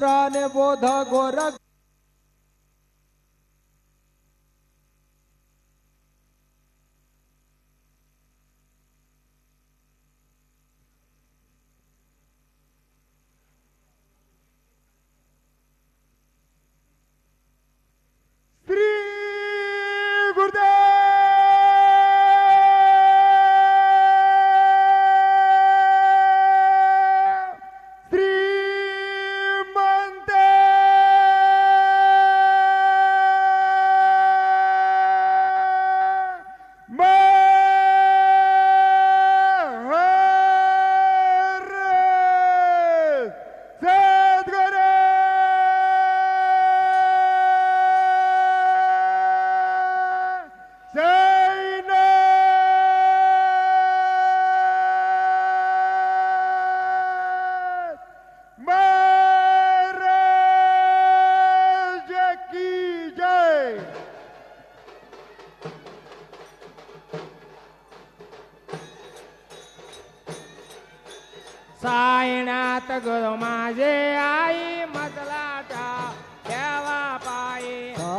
बोध गोरख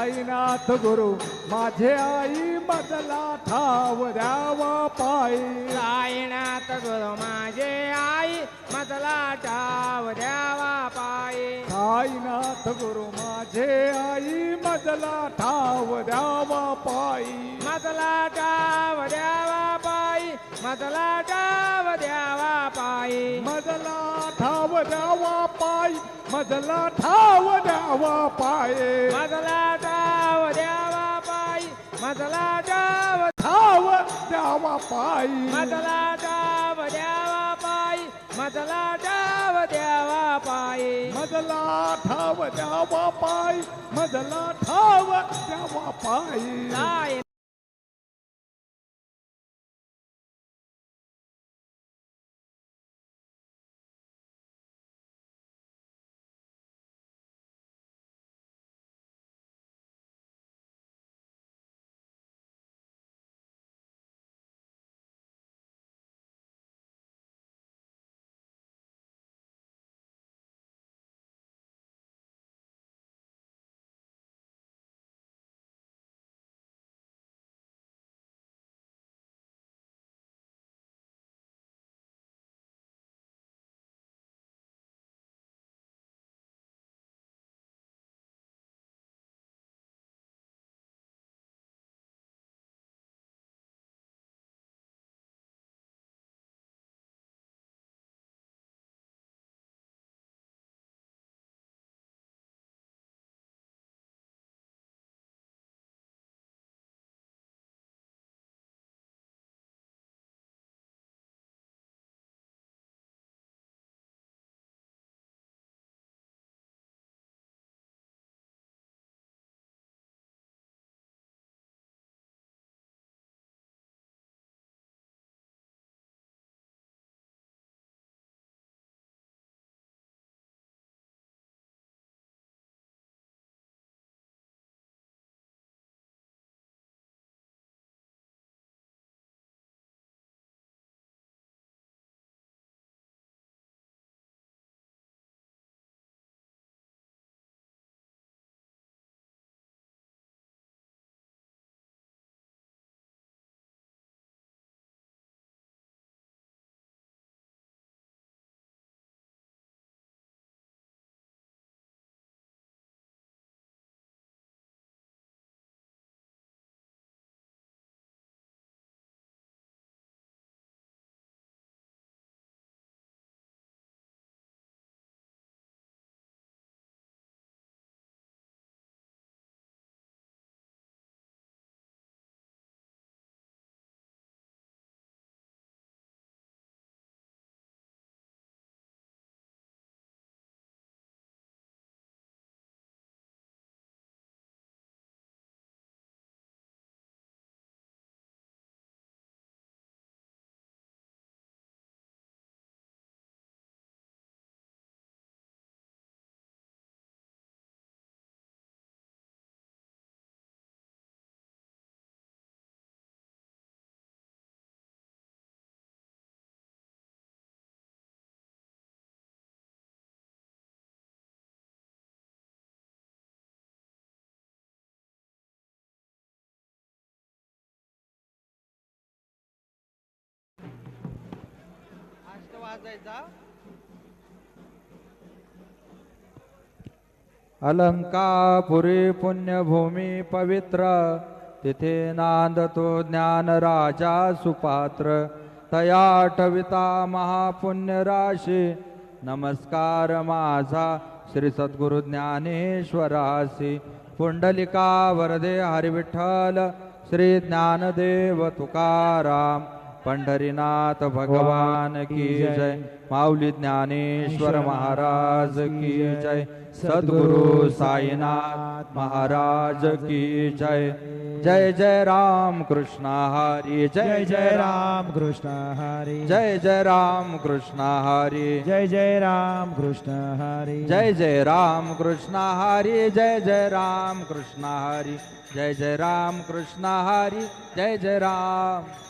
साईनाथ गुरु माझे आई मजला ठाव द्यावा पायी. साईनाथ गुरु माझे आई मजलाटा देवा पायी. साईनाथ गुरु माझे आई मजला ठाव द्यावा पायी. मजलाटा देवा पायी मजलाटा देवा पायी. मजला ठाव द्यावा पायी मजला ठाव द्यावा पायी. मजलाटा देवा पायी मजलाटा ठाव द्यावा पायी. मजलाटा देवा पायी मजलाटा देवा पायी. मजला ठाव द्यावा पायी मजला ठाव द्यावा पायी. वाजायचा. अलंकापुरी पुण्यभूमी पवित्र तिथे नांदतो ज्ञान राजा सुपात्र. तयाटविता महापुण्य राशी नमस्कार माझा श्री सद्गुरु ज्ञानेश्वरासी. पुंडलिका वरदे हरिविठ्ठल श्री ज्ञानदेव तुकाराम. पंढरीनाथ भगवान की जय. माऊली ज्ञानेश्वर महाराज की जय. सद्गुरु साईनाथ महाराज की जय. जय. जय राम कृष्ण हरी जय जय राम कृष्ण हरी. जय जय राम कृष्ण हरी. जय जय राम कृष्ण हरी. जय जय राम कृष्ण हरी जय जय राम कृष्ण हरी. जय जय राम कृष्ण हरी जय जय राम.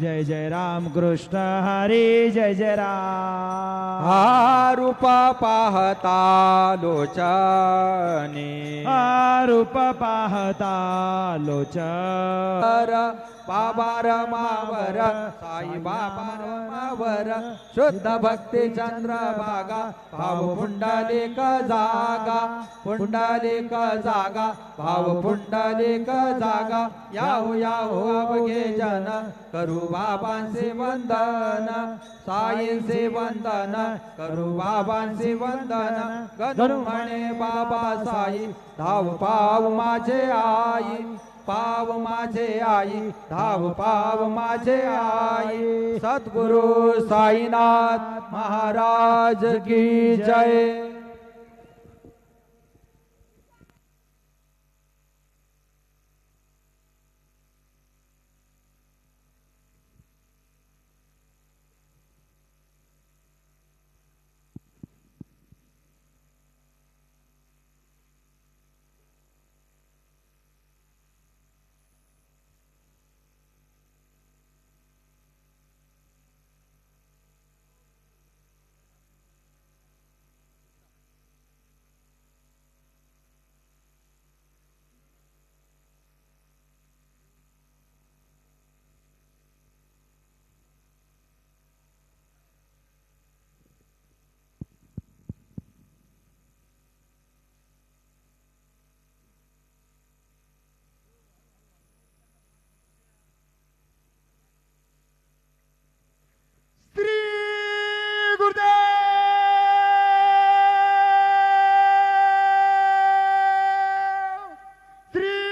जय जय राम कृष्ण हरी जय जय राम। हा रूपा पाहता लोचनी रूप पाहता लोचन बाबा रमावर साई बाबा रमावर शुद्ध भक्ती चंद्र बागा भाव पुंडलिक जागा पुंडलिक जागा भाव पुंडलिक जागा याहू याहू अवघे जन करू बाबांचे वंदन. साईंचे वंदन. करू बाबांचे वंदन. गणू म्हणे बाबा साई धाव पाव माझे आई. पाव माझे आई धाव पाव माझे आई. सद्गुरु साईनाथ महाराज की जय. three.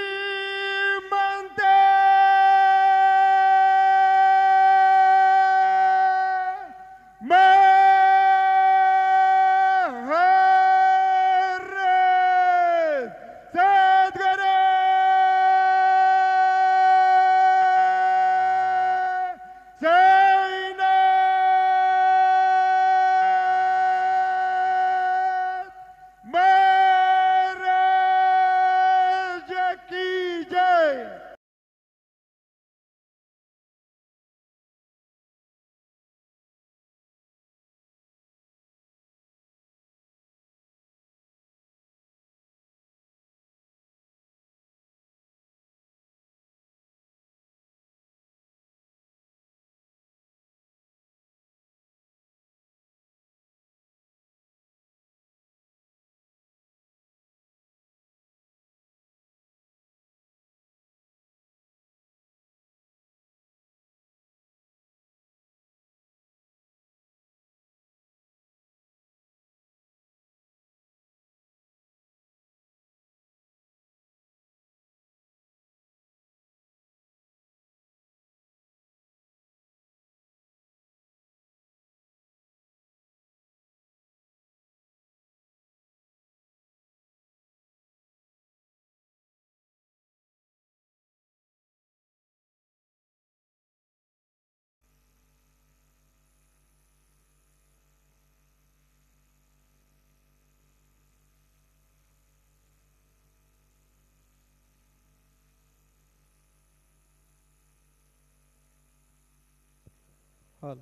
ओम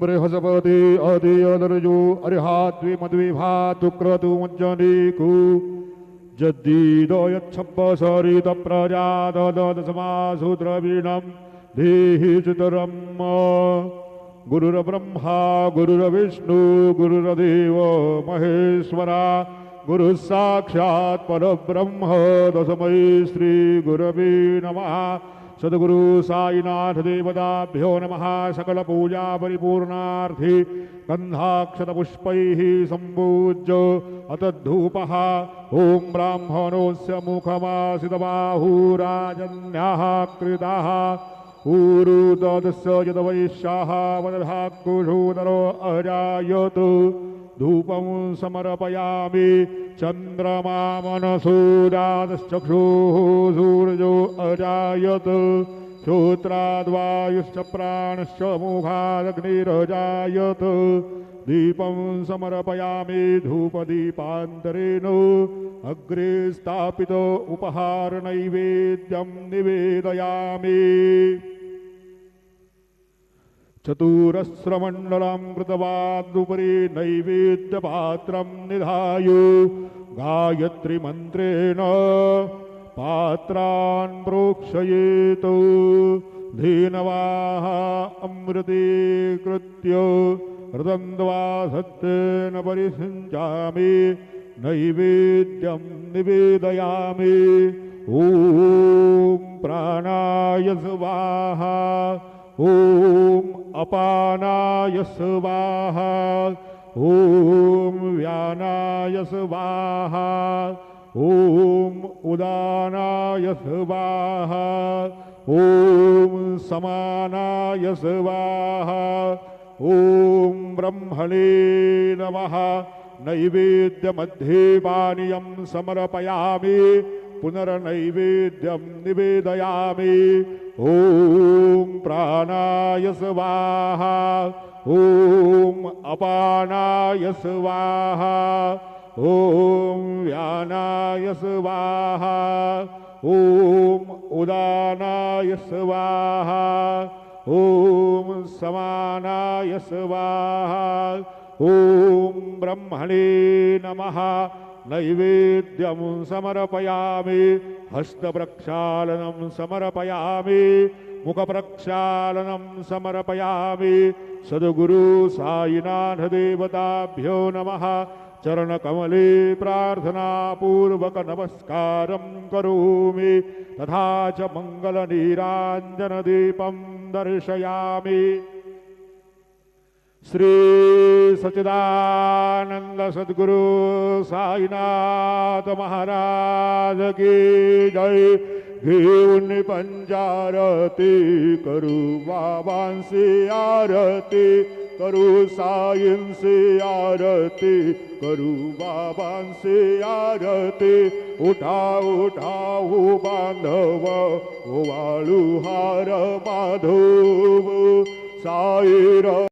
बृहस्पति अधि अदर्जो अर्हाद्वि मद्विभा तुक्रतु मज्जनीकु जद्दीदयच्छब्बसरित प्रजाददसमासूत्रवीणं देहि सुतरम् गुरुर्ब्रह्मा, गुरुर्विष्णु, गुरुर्देव, महेश्वरा गुरुः साक्षात् परब्रह्म तस्मै श्रीगुरवे नमः। सद्गुरु साईनाथ देवताभ्यो नमः। सकलपूजा परिपूर्णार्थी, गन्धाक्षतपुष्पैः सम्पूज्य, अतद्धूपः। ॐ ब्राह्मणोऽस्य मुखमासितबाहुराजन्याः कृताः। ऊरुदस्य यदवैश्याः वदधाकुशूदरो अजायत। धूपं समर्पयामि चन्द्रमा मनसूदातश्चक्षुः सूर्यो अजायत। श्रोत्राद्वायुश्च प्राणश्च मुखादग्निरजायत। दीपं समर्पयामि धूपदीपान्तरेण। अग्रे स्थापित उपहारनैवेद्यं निवेदयामि। चतुरस्रमण्डलं कृतवादुपरि नैवेद्यपात्रं निधाय। गायत्रीमन्त्रेण पात्रान् प्रोक्षयेत्। धीनवाः अमृतीकृत्य हृदन्द्वा सत्येन परिषिञ्चामि नैवेद्यं निवेदयामि। ॐ प्राणाय स्वाहा ॐ अपानाय स्वाहा ॐ व्यानाय स्वाहा ॐ उदानाय स्वाहा ॐ समानाय स्वाहा ॐ ब्रह्मणे नमः। नैवेद्यमध्ये पानीयं समर्पयामि पुनर्नैवेद्यं निवेदयामि। ॐ प्राणाय स्वाहा ॐ अपानाय स्वाहा ॐ व्यानाय स्वाहा ॐ उदानाय स्वाहा ॐ समानाय स्वाहा ॐ ब्रह्मणे नमः। नैवेद्यं समर्पयामि हस्तप्रक्षालनं समर्पयामि मुखप्रक्षालनं समर्पयामि। सद्गुरु साईनाथदेवताभ्यो नमः। चरणकमले प्रार्थनापूर्वक नमस्कारं करोमि। तथा च मङ्गलनीराञ्जनदीपं दर्शयामि श्री सच्चिदानंद सद्गुरु साईनाथ महाराज की जय। घेऊन पंचारती करू बाबांशी आरती साईंशी आरती करू बाबांशी आरती। उठा उठाऊ बांधव ओवाळू हार माधव साईर